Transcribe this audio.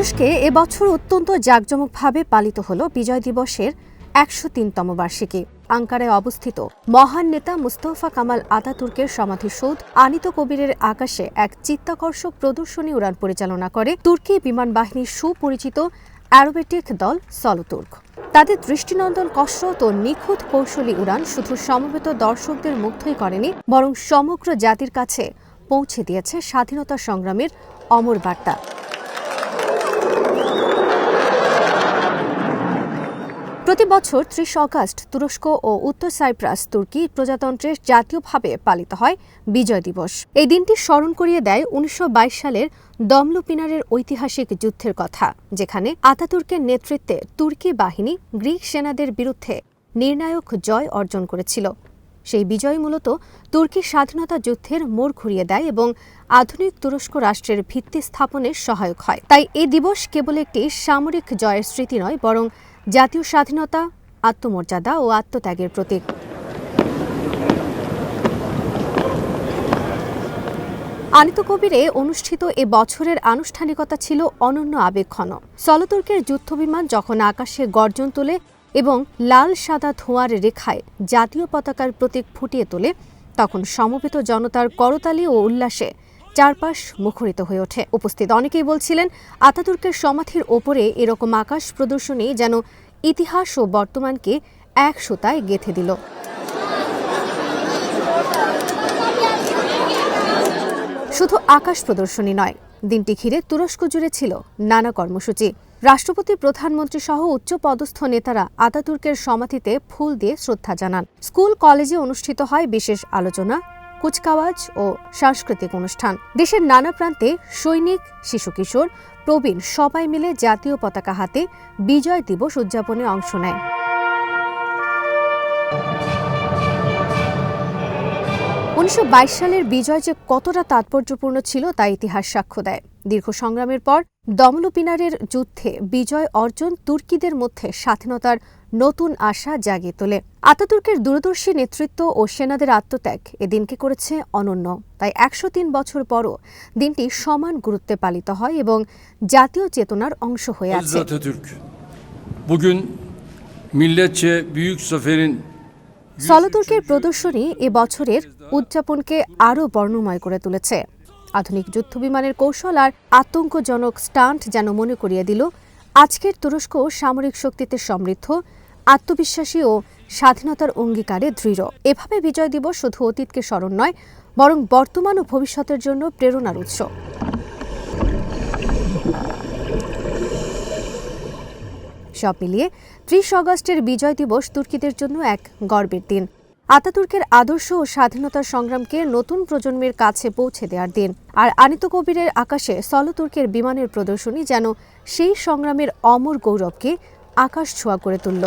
তুরস্কে এবছর অত্যন্ত জাঁকজমকভাবে পালিত হল বিজয় দিবসের একশো তিনতম বার্ষিকী। আঙ্কারায় অবস্থিত মহান নেতা মুস্তফা কামাল আতাতুর্কের সমাধিসৌধ আনিত কবিরের আকাশে এক চিত্তাকর্ষক প্রদর্শনী উড়ান পরিচালনা করে তুর্কি বিমান বাহিনীর সুপরিচিত অ্যারোবেটিক দল সলতুর্ক। তাদের দৃষ্টিনন্দন কসরত ও নিখুঁত কৌশলী উড়ান শুধু সমবেত দর্শকদের মুগ্ধই করেনি, বরং সমগ্র জাতির কাছে পৌঁছে দিয়েছে স্বাধীনতা সংগ্রামের অমর বার্তা। প্রতি বছর ত্রিশ অগাস্ট তুরস্ক ও উত্তর সাইপ্রাস, তুর্কি প্রজাতন্ত্রের জাতীয়ভাবে পালিত হয় বিজয় দিবস। এই দিনটি স্মরণ করিয়ে দেয় উনিশশো বাইশ সালের দমলুপিনারের ঐতিহাসিক যুদ্ধের কথা, যেখানে আতাতুর্কের নেতৃত্বে তুর্কি বাহিনী গ্রিক সেনাদের বিরুদ্ধে নির্ণায়ক জয় অর্জন করেছিল। সেই বিজয় মূলত তুর্কি স্বাধীনতা যুদ্ধের মোড় ঘুরিয়ে দেয় এবং আধুনিক তুরস্ক রাষ্ট্রের ভিত্তি স্থাপনের সহায়ক হয়। তাই এই দিবস কেবল একটি সামরিক জয়ের স্মৃতি নয়, বরং জাতীয় স্বাধীনতা, আত্মমর্যাদা ও আত্মত্যাগের প্রতীক। আনিত কবিরে অনুষ্ঠিত এ বছরের আনুষ্ঠানিকতা ছিল অনন্য আবেগঘন সলতুর্কের যুদ্ধবিমান যখন আকাশে গর্জন তোলে এবং লাল সাদা ধোঁয়ার রেখায় জাতীয় পতাকার প্রতীক ফুটিয়ে তোলে, তখন সমবেত জনতার করতালি ও উল্লাসে চারপাশ মুখরিত হয়ে ওঠে। উপস্থিত অনেকেই বলছিলেন, আতাতুর্কের সমাধির ওপরে এরকম আকাশ প্রদর্শনী যেন ইতিহাস ও বর্তমানকে এক সুতায় গেঁথে দিল। শুধু আকাশ প্রদর্শনী নয় দিনটি ঘিরে তুরস্ক জুড়ে ছিল নানা কর্মসূচি। রাষ্ট্রপতি, প্রধানমন্ত্রী সহ উচ্চ পদস্থ নেতারা আতাতুর্কের সমাধিতে ফুল দিয়ে শ্রদ্ধা জানান। স্কুল, কলেজে অনুষ্ঠিত হয় বিশেষ আলোচনা, কুচকাওয়াজ ও সাংস্কৃতিক অনুষ্ঠান। দেশের নানা প্রান্তে সৈনিক, শিশু কিশোর, প্রবীণ সবাই মিলে জাতীয় পতাকা হাতে বিজয় দিবস উদযাপনে অংশ নেয়। উনিশশো সালের বিজয় যে কতটা তাৎপর্যপূর্ণ ছিল তা ইতিহাস সাক্ষ্য দেয়। দীর্ঘ সংগ্রামের পর দমলপিনারের যুদ্ধে বিজয় অর্জন তুর্কিদের মধ্যে স্বাধীনতার নতুন আশা জাগিয়ে তোলে। আতাতুর্কের দূরদর্শী নেতৃত্ব ও সেনাদের আত্মত্যাগ এ দিনকে করেছে অনন্য। তাই একশো তিন বছর পরও দিনটি সমান গুরুত্বে পালিত হয় এবং জাতীয় চেতনার অংশ হয়ে আছে। সলতুর্কের প্রদর্শনী এ বছরের উদযাপনকে আরও বর্ণময় করে তুলেছে। আধুনিক যুদ্ধবিমানের কৌশল আর আতঙ্কজনক স্টান্ট যেন মনে করিয়ে দিল, আজকের তুরস্ক সামরিক শক্তিতে সমৃদ্ধ, আত্মবিশ্বাসী ও স্বাধীনতার অঙ্গীকারে দৃঢ়। এভাবে বিজয় দিবস শুধু অতীতকে স্মরণ নয়, বরং বর্তমান ও ভবিষ্যতের জন্য প্রেরণার উৎস। সব মিলিয়ে ত্রিশ অগস্টের বিজয় দিবস তুর্কিদের জন্য এক গর্বের দিন। আতাতুর্কের আদর্শ ও স্বাধীনতা সংগ্রামকে নতুন প্রজন্মের কাছে পৌঁছে দেওয়ার দিন। আর আনিত কবিরের আকাশে সলতুর্কের বিমানের প্রদর্শনী যেন সেই সংগ্রামের অমর গৌরবকে আকাশ ছোঁয়া করে তুলল।